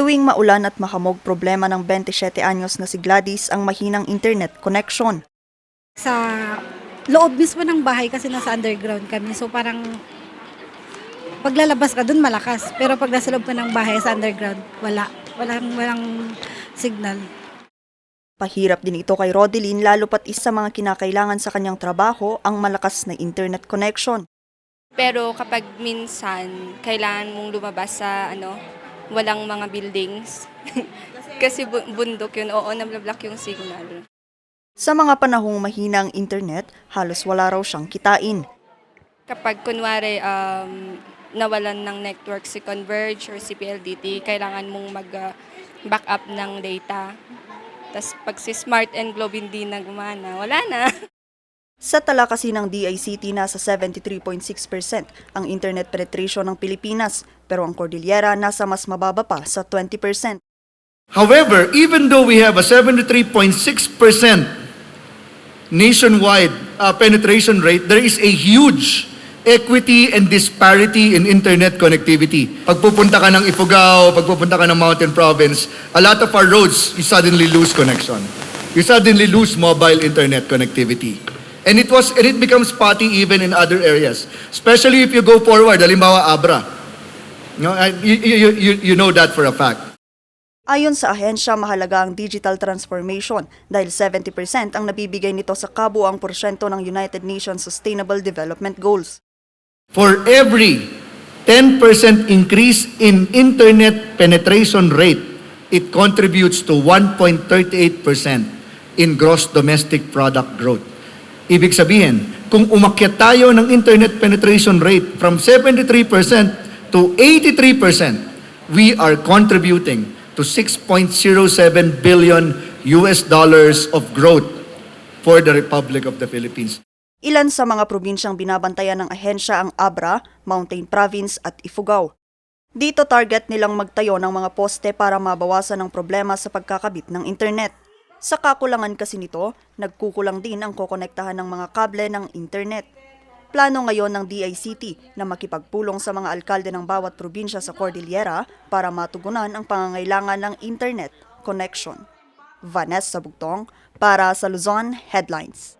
Tuwing maulan at mahamog problema ng 27 anyos na si Gladys ang mahinang internet connection. sa loob mismo ng bahay kasi nasa underground kami. So parang paglalabas ka dun malakas. Pero pag nasa loob ka ng bahay sa underground, wala. Walang, walang signal. Pahirap din ito kay Rodeline lalo pat isa sa mga kinakailangan sa kanyang trabaho ang malakas na internet connection. Pero kapag minsan, kailangan mong lumabas sa ano, walang mga buildings. Kasi bu- bundok yun, oo, nablock yung signal. Sa mga panahong mahina ang internet, halos wala raw siyang kitain. Kapag kunwari um, nawalan ng network si Converge or si PLDT, kailangan mong mag-backup ng data. Tapos pag si Smart and Globe hindi na gumana, wala na. Sa tala kasi ng DICT, nasa 73.6% ang internet penetration ng Pilipinas, pero ang Cordillera nasa mas mababa pa sa 20%. However, even though we have a 73.6% nationwide uh, penetration rate, there is a huge equity and disparity in internet connectivity. Pagpupunta ka ng Ifugao, pagpupunta ka ng Mountain Province, a lot of our roads, you suddenly lose connection. You suddenly lose mobile internet connectivity. And it was and it becomes spotty even in other areas, especially if you go forward, halimbawa Abra. No, you, you, you, you know that for a fact. Ayon sa ahensya, mahalaga ang digital transformation dahil 70% ang nabibigay nito sa kabuang porsyento ng United Nations Sustainable Development Goals. For every 10% increase in internet penetration rate, it contributes to 1.38% in gross domestic product growth. Ibig sabihin, kung umakyat tayo ng internet penetration rate from 73% to 83%, we are contributing to 6.07 billion US dollars of growth for the Republic of the Philippines. Ilan sa mga probinsyang binabantayan ng ahensya ang Abra, Mountain Province at Ifugao. Dito target nilang magtayo ng mga poste para mabawasan ang problema sa pagkakabit ng internet. Sa kakulangan kasi nito, nagkukulang din ang kokonektahan ng mga kable ng internet. Plano ngayon ng DICT na makipagpulong sa mga alkalde ng bawat probinsya sa Cordillera para matugunan ang pangangailangan ng internet connection. Vanessa Bugtong para sa Luzon Headlines.